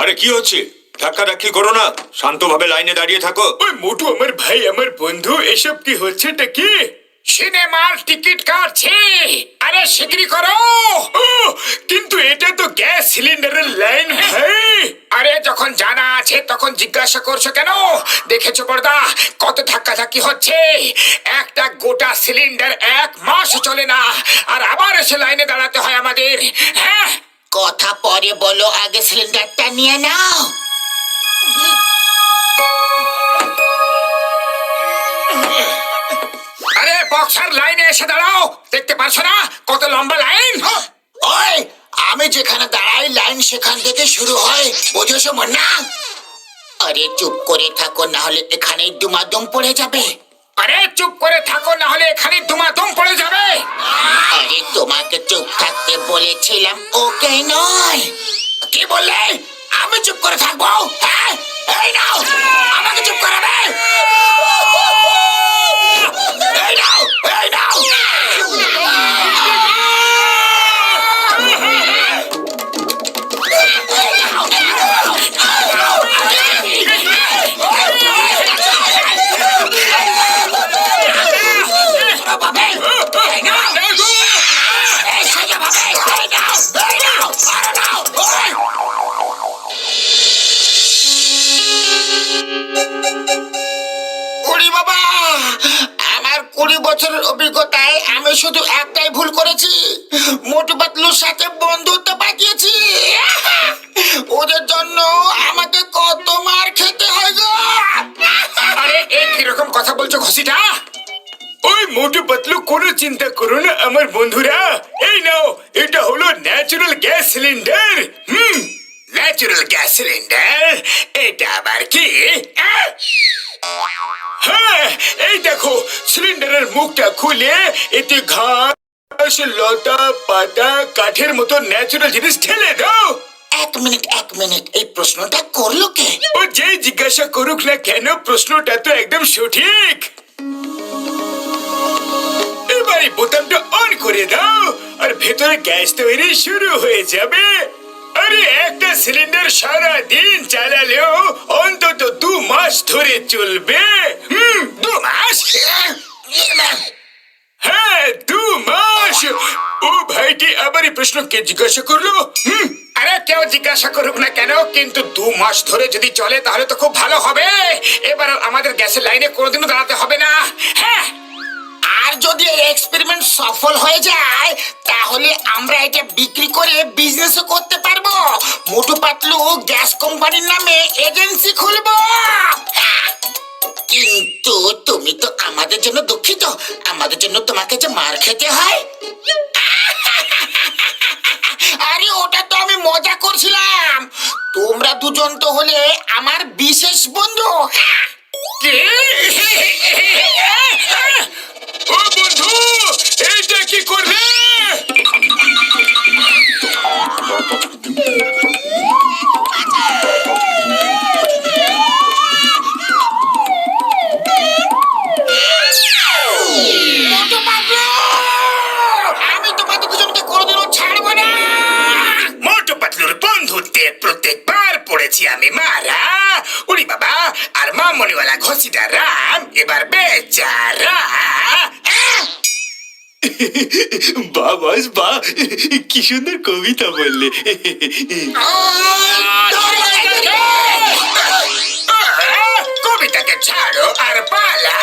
আরে কি হচ্ছে? ধাক্কা ধাক্কি করো না। শান্তভাবে লাইনে দাঁড়িয়ে থাকো। ওই মোটু আমার ভাই আমার বন্ধু এসব কি হচ্ছেটা কি? সিনেমার টিকিট কাটছে। আরে শিগগিরি করো। কিন্তু এটা তো গ্যাস সিলিন্ডারের লাইন ভাই। আরে যখন জানা আছে তখন জিজ্ঞাসা করছ কেন? দেখেছ পর্দা? কত ধাক্কা ধাক্কি হচ্ছে? একটা গোটা সিলিন্ডার এক মাস চলে না। আর আবার এসে লাইনে দাঁড়াতে হয় আমাদের। হ্যাঁ? কথা পরে বলো আগে সিলিন্ডারটা নিয়ে নাও। আরে বক্সার লাইনে এসে দাঁড়াও। দেখতে পারছ না কত লম্বা লাইন? ওই আমি যেখানে দাঁড়াই লাইন সেখান থেকে শুরু হয়। বোঝোছো না? আরে চুপ করে থাকো না হলে এখানেই দুমাদম পড়ে যাবে। আরে চুপ করে থাকো না হলে এখানে দুমাদম পড়ে যাবে। আরে তোমাকে চুপ থাকতে বলেছিলাম, ওকে নয়। কি বললে? আমি চুপ করে থাকব? হ্যাঁ? এই নাও, আমাকে চুপ করাবে। আমি শুধু একটাই ভুল করেছি। মোটু পাতলুর সাথে বন্ধুত্ব পাঠিয়েছি ওদের জন্য আমাকে কত মার খেতে হয় গো। আরে এই কীরকম কথা বলছো ঘষিটা? ওই মোটু পাতলু কোনো চিন্তা করো না আমার বন্ধুরা। এই নাও এটা হলো ন্যাচারাল গ্যাস সিলিন্ডার হুম। ন্যাচারাল গ্যাস সিলিন্ডার এটা আবার কি? আহ! হ্যাঁ এই দেখো সিলিন্ডারের মুখটা খুলে এতে ঘাস লতা পাতা কাঠের মতো ন্যাচারাল জিনিস ঢেলে দাও। এক মিনিট এক মিনিট এই প্রশ্নটা করল কে? ও যে জিজ্ঞাসা করুক না কেন প্রশ্নটা তো একদম সঠিক। এবারে বোতামটা অন করে দাও আর ভেতরে গ্যাস তৈরি শুরু হয়ে যাবে। আরে, একটা সিলিন্ডার সারা দিন চালালেও অন্তত দু মাস ধরে চলবে। হুম, দু মাস? হ্যাঁ দু মাস। ও ভাইটি আবার এই প্রশ্ন কে জিজ্ঞাসা করল। হুম, আরে, কেউ জিজ্ঞাসা করুক না কেন, কিন্তু দু মাস ধরে যদি চলে, তাহলে তো খুব ভালো হবে। এবার আমাদের গ্যাসের লাইনে কোনোদিনও দাঁড়াতে হবে না। হ্যাঁ আর যদি এই এক্সপেরিমেন্ট সফল হয়ে যায় তাহলে আমরা এটা বিক্রি করে বিজনেসও করতে পারব মোটু পাতলু গ্যাস কোম্পানির নামে এজেন্সি খুলবো কিন্তু তুমি তো আমাদের জন্য দুঃখিত আমাদের জন্য তোমাকে যে মার খেতে হয় আরে ওটা তো আমি মজা করছিলাম তোমরা দুজন তো হলে আমার বিশেষ বন্ধু কি? ও বন্ধু এইটা কি বন্ধুত্বে প্রত্যেকবার পড়েছি আমি মারা। উড়ি বাবা আর মামনিওয়ালা ঘষিটা রাম এবার বেচারা। আহ! বস বা কি সুন্দর কবিতা বললে! কবিতাকে ছাড়ো আর পালা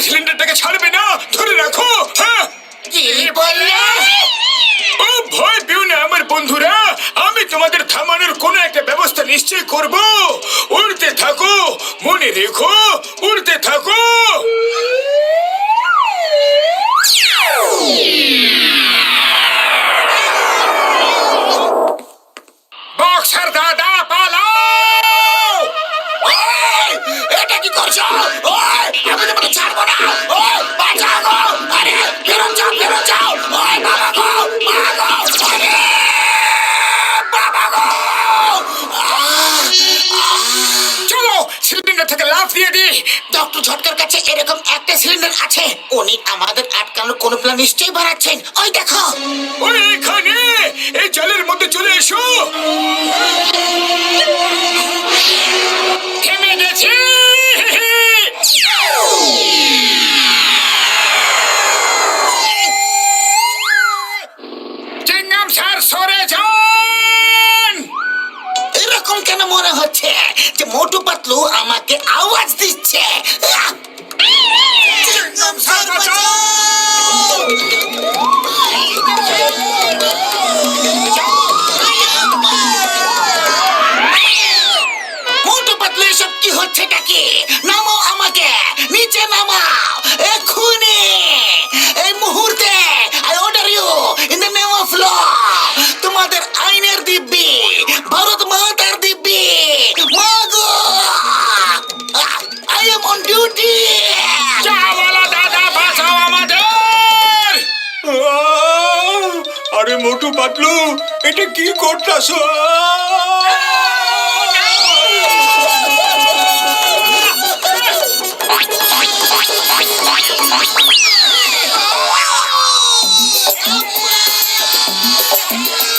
ওই সিলিন্ডারটাকে ছাড়বে না? ধরে রাখো হ্যাঁ? কি বললে? ও ভয় পেও না আমার বন্ধুরা। আমি তোমাদের থামানোর কোনো একটা ব্যবস্থা নিশ্চয় করব। উড়তে থাকো মনে রেখো উড়তে থাকো। বক্সার দাদা চলো সিলিন্ডার থেকে লাফ দিয়ে দিই। ডক্টর কাছে এরকম একটা সিলিন্ডার আছে। উনি আমাদের আটকানোর কোনো প্ল্যান নিশ্চয়ই বানাচ্ছেন ওই দেখো। ওইখানে, এই জলের মধ্যে চলে এসো। কেন মনে হচ্ছে যে মোটু পাতলু আমাকে আওয়াজ দিচ্ছে? মোটু পাতলু, এসব কি হচ্ছে কি? নামো আমাকে, নিচে নামাও আরে মোটু পাতলু এটা কি করতাস হ্যাঁ?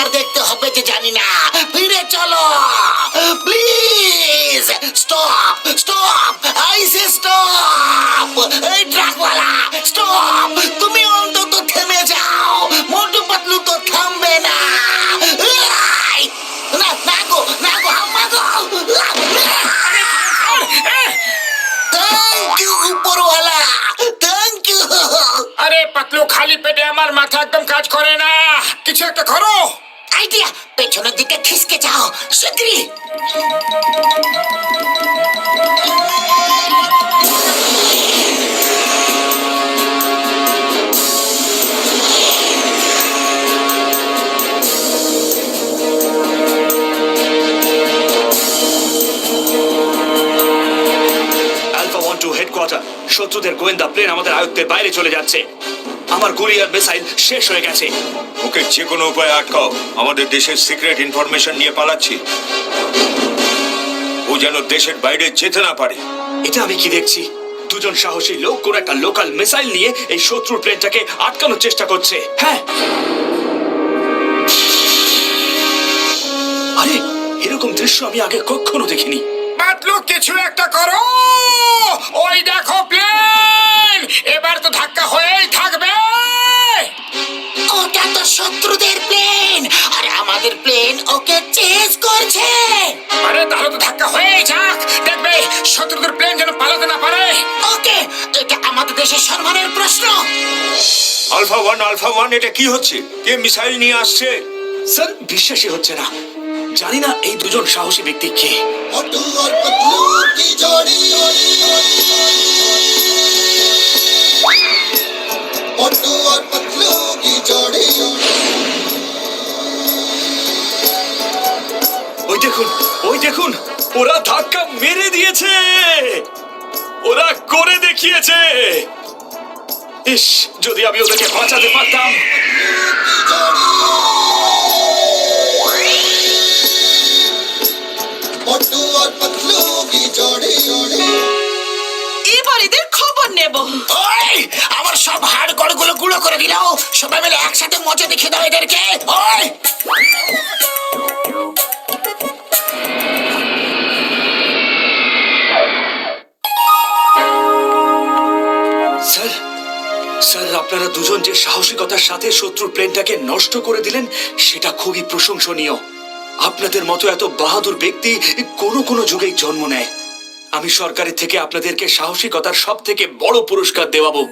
কি দেখতে হবে যে জানি না। ফিরে চলো। Please stop stop I say stop এই ট্রাকওয়ালা স্টপ তুমি অন্তত থেমে যাও। মোটু পাতলু তো থামবে না! না না গো না গো, হাম্মা গো। থ্যাংক ইউ উপরওয়ালা। থ্যাংক ইউ আরে, পাতলু খালি পেটে আমার মাথা একদম কাজ করে না। কিছু একটা করো। আইডিয়া! পেছনের দিকে খিসকে যাও হেডকোয়ার্টার শত্রুদের গোয়েন্দা প্লেন আমাদের আয়ত্তের বাইরে চলে যাচ্ছে। আমার গুলি আর মিসাইল শেষ হয়ে গেছে। ওকে যে কোনো উপায়ে আটকাও। আমাদের দেশের সিক্রেট ইনফরমেশন নিয়ে পালাচ্ছি। ও যেন দেশের বাইরে যেতে না পারে। এটা আমি কি দেখছি? দুজন সাহসী লোক কোন একটা লোকাল মিসাইল নিয়ে এই শত্রুর প্লেনটাকে আটকানোর চেষ্টা করছে। হ্যাঁ। আরে এরকম দৃশ্য আমি আগে কখনো দেখিনি। পাতলু কিছু একটা করো! ওই দেখো প্লেন! এবার তো ধাক্কা হয়েই থাকবে। ওটা তো শত্রুদের প্লেন আর আমাদের প্লেন ওকে চেজ করছে। আরে তাহলে তো ধাক্কা হয়েই যাক। দেখবে শত্রুদের প্লেন যেন পালাতে না পারে। ওকে এটা আমাদের দেশের সম্মানের প্রশ্ন। আলফা ওয়ান আলফা ওয়ান এটা কি হচ্ছে? কে মিসাইল নিয়ে আসছে? স্যার বিশ্বাসই হচ্ছে না। জানি না এই দুজন সাহসী ব্যক্তি কে। দেখুন ওই দেখুন ওরা ধাক্কা মেরে দিয়েছে। ওরা করে দেখিয়েছে। ইস যদি আমি ওদেরকে বাঁচাতে পারতাম। এবার এদের খবর নেব। ওই আমার সব হাড় গড়গুলো গুঁড়ো করে দিল সবাই মিলে একসাথে মজা দেখে দাও এদেরকে। ওই! আপনারা দুজন যে সাহসিকতার সাথে শত্রুর প্লেনটাকে নষ্ট করে দিলেন সেটা খুবই প্রশংসনীয় আপনাদের মতো এত বাহাদুর ব্যক্তি কোনো কোনো যুগেই জন্ম নেয় আমি সরকারের থেকে আপনাদেরকে সাহসিকতার সব থেকে বড় পুরস্কার দেওয়াবো